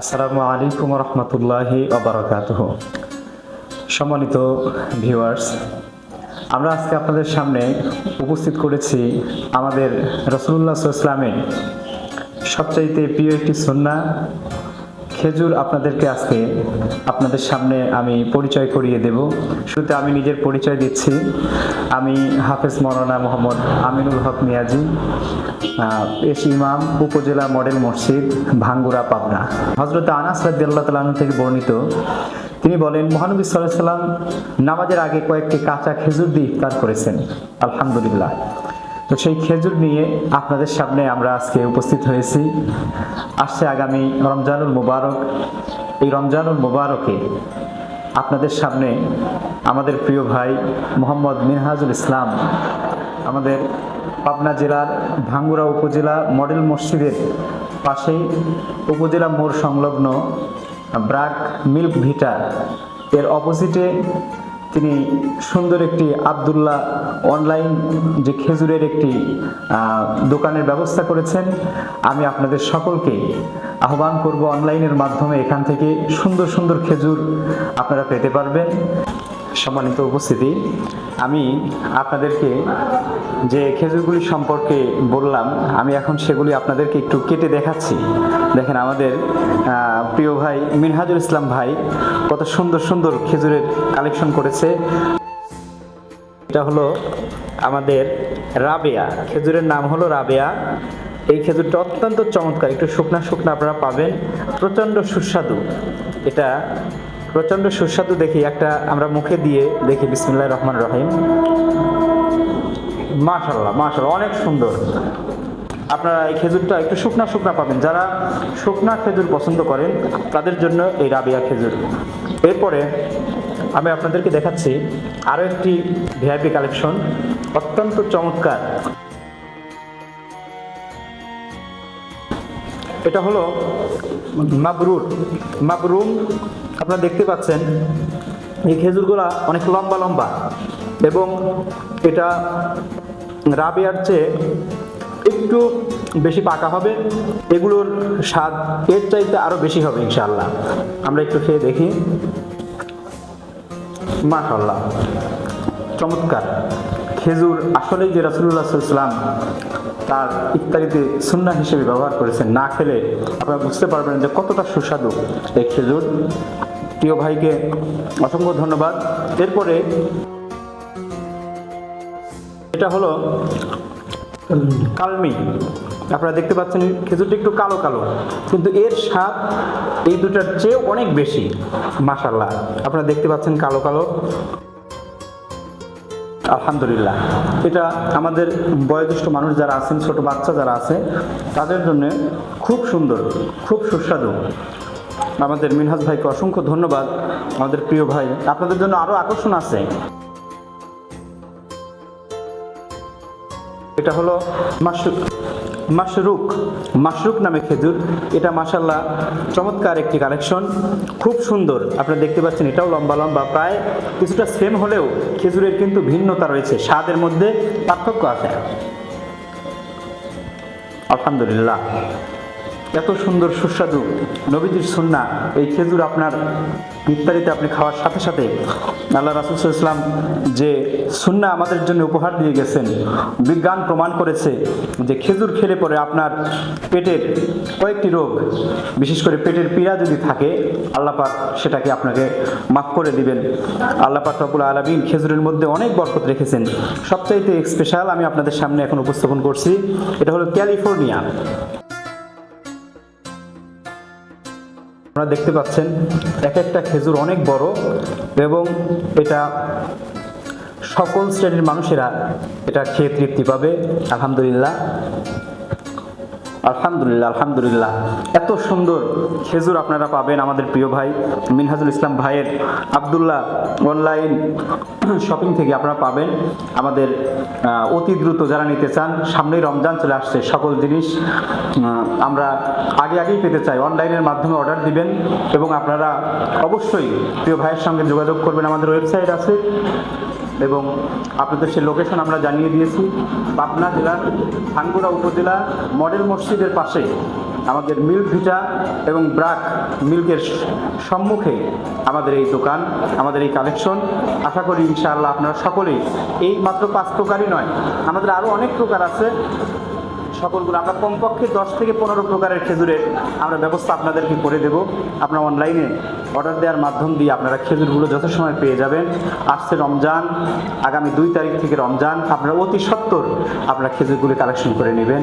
আসসালামু আলাইকুম রহমতুল্লাহি অবরাকাত সম্মানিত ভিউয়ার্স, আমরা আজকে আপনাদের সামনে উপস্থিত করেছি আমাদের রসুল্লাহ ইসলামের সবচাইতে প্রিয় একটি সন্না খেজুর আপনাদেরকে আজকে আপনাদের সামনে আমি পরিচয় করিয়ে দেব। শুরুতে আমি নিজের পরিচয় দিচ্ছি। আমি হাফেজ মৌলানা মোহাম্মদ আমিনুল হক মিয়াজি এস ইমাম, উপজেলা মডেল মসজিদ, ভাঙ্গুরা, পাবনা। হজরত আনাস রাদিয়াল্লাহু তাআলা থেকে বর্ণিত, তিনি বলেন, মহানবী আলাইহি সাল্লাম নামাজের আগে কয়েকটি কাঁচা খেজুর দিয়ে ইফতার করেছেন। আলহামদুলিল্লাহ। তো সেই খেজুর নিয়ে আপনাদের সামনে আমরা আজকে উপস্থিত হয়েছি। আসছে আগামী রমজানুল মুবারক। এই রমজানুল মুবারকে আপনাদের সামনে আমাদের প্রিয় ভাই মোহাম্মদ মিনহাজুল ইসলাম, আমাদের পাবনা জেলার ভাঙ্গুরা উপজেলা মডেল মসজিদের পাশেই উপজেলা মোড় সংলগ্ন ব্রাক মিল্ক ভিটা। এর অপোজিটে তিনি সুন্দর একটি আবদুল্লাহ অনলাইন যে খেজুরের একটি দোকানের ব্যবস্থা করেছেন। আমি আপনাদের সকলকে আহ্বান করব অনলাইনের মাধ্যমে এখান থেকে সুন্দর সুন্দর খেজুর আপনারা পেতে পারবেন। সম্মানিত উপস্থিতি, আমি আপনাদেরকে যে খেজুরগুলি সম্পর্কে বললাম, আমি এখন সেগুলি আপনাদেরকে একটু কেটে দেখাচ্ছি। দেখেন আমাদের প্রিয় ভাই মিনহাজুল ইসলাম ভাই কত সুন্দর সুন্দর খেজুরের কালেকশন করেছে। এটা হলো আমাদের রাবেয়া, খেজুরের নাম হলো রাবেয়া। এই খেজুরটা অত্যন্ত চমৎকার, একটু শুকনা শুকনা আপনারা পাবেন। প্রচণ্ড সুস্বাদু। এটা প্রচণ্ড সুস্বাদু দেখি একটা আমরা মুখে দিয়ে দেখি বিসমুল্লাহ রহমান রহিম। মাশাল্লাহ মাশাল্লাহ অনেক সুন্দর। আপনারা এই খেজুরটা একটু শুকনা শুকনা পাবেন। যারা শুকনা খেজুর পছন্দ করেন, তাদের জন্য এই রাবিয়া খেজুর। এরপরে আমি আপনাদেরকে দেখাচ্ছি আরও একটি ভিআইপি কালেকশন, অত্যন্ত চমৎকার। এটা হলো মাবরুর, মাবরুম আপনারা দেখতে পাচ্ছেন, এই খেজুরগুলা অনেক লম্বা লম্বা এবং এটা রাবিয়ার চেয়ে একটু বেশি পাকা হবে। এগুলোর স্বাদ, এর চাইতে আরও বেশি হবে ইনশাআল্লাহ। আমরা একটু খেয়ে দেখি। মাশাল্লাহ চমৎকার। খেজুর আসলেই যে রাসুল্লাহ সাল্লাম তার ইফতারিতে সুন্না হিসেবে ব্যবহার করেছেন। না খেলে আপনারা বুঝতে পারবেন যে কতটা সুস্বাদু এই খেজুর। প্রিয় ভাইকে অসংখ্য ধন্যবাদ। এরপরে এটা হলো কালমি। আপনারা দেখতে পাচ্ছেন খেজুরটা একটু কালো কালো, কিন্তু এর স্বাদ এই দুটার চেয়ে অনেক বেশি মাসাল্লাহ আপনারা দেখতে পাচ্ছেন কালো কালো। আলহামদুলিল্লাহ। এটা আমাদের বয়োজ্যেষ্ঠ মানুষ যারা আছেন, ছোট বাচ্চা যারা আছে, তাদের জন্য খুব সুন্দর, খুব সুস্বাদু। আমাদের মিনহাজ ভাইকে অসংখ্য ধন্যবাদ, আমাদের প্রিয় ভাই। আপনাদের জন্য আরও আকর্ষণ আছে। এটা হলো মাশরুক মাশরুক মাশরুক নামে খেজুর। এটা মাসাল্লাহ চমৎকার একটি কালেকশন। খুব সুন্দর। আপনারা দেখতে পাচ্ছেন এটাও লম্বা লম্বা। প্রায় কিছুটা সেম হলেও খেজুরের কিন্তু ভিন্নতা রয়েছে। স্বাদের মধ্যে পার্থক্য আছে। আলহামদুলিল্লাহ। এত সুন্দর সুস্বাদু নবীজির সুন্না, এই খেজুর আপনার ইফতারিতে আপনি খাওয়ার সাথে সাথে আল্লাহ রাসুল ইসলাম যে সুন্না আমাদের জন্য উপহার দিয়ে গেছেন, বিজ্ঞান প্রমাণ করেছে যে খেজুর খেলে পরে আপনার পেটের কয়েকটি রোগ, বিশেষ করে পেটের পীড়া যদি থাকে আল্লাপাক সেটাকে আপনাকে মাফ করে দিবেন। আল্লাপাক রবুল আলমিন খেজুরের মধ্যে অনেক বরকত রেখেছেন। সবচাইতে স্পেশাল আমি আপনাদের সামনে এখন উপস্থাপন করছি, এটা হলো ক্যালিফোর্নিয়া। আপনারা দেখতে পাচ্ছেন, এক একটা খেজুর অনেক বড় এবং এটা সকল শ্রেণির মানুষেরা এটা খেয়ে তৃপ্তি পাবে, আলহামদুলিল্লাহ। আলহামদুলিল্লাহ আলহামদুলিল্লাহ। এত সুন্দর খেজুর আপনারা পাবেন আমাদের প্রিয় ভাই মিনহাজুল ইসলাম ভাইয়ের আবদুল্লাহ অনলাইন শপিং থেকে আপনারা পাবেন। আমাদের অতি দ্রুত যারা নিতে চান, সামনেই রমজান চলে আসছে, সকল জিনিস আমরা আগে আগেই পেতে চাই। অনলাইনের মাধ্যমে অর্ডার দিবেন এবং আপনারা অবশ্যই প্রিয় ভাইয়ের সঙ্গে যোগাযোগ করবেন। আমাদের ওয়েবসাইট আছে এবং আপনাদের সে লোকেশন আমরা জানিয়ে দিয়েছি। পাবনা জেলার ভাঙ্গুড়া উপজেলা মডেল মসজিদের পাশে আমাদের মিল্ক ভিটা এবং ব্রাক মিল্কের সম্মুখে আমাদের এই দোকান, আমাদের এই কালেকশন আশা করি ইনশাআল্লাহ আপনারা সকলেই এই মাত্র পাঁচ প্রকারই নয়, আমাদের আরও অনেক প্রকার আছে। সকলগুলো আমরা কমপক্ষে দশ থেকে পনেরো প্রকারের খেজুরের আমরা ব্যবস্থা আপনাদেরকে করে দেব। আপনারা অনলাইনে অর্ডার দেওয়ার মাধ্যম দিয়ে আপনারা খেজুরগুলো যথাসময় পেয়ে যাবেন। আসছে রমজান, আগামী দুই তারিখ থেকে রমজান, আপনারা অতি সত্তর আপনারা খেজুরগুলি কালেকশন করে নেবেন।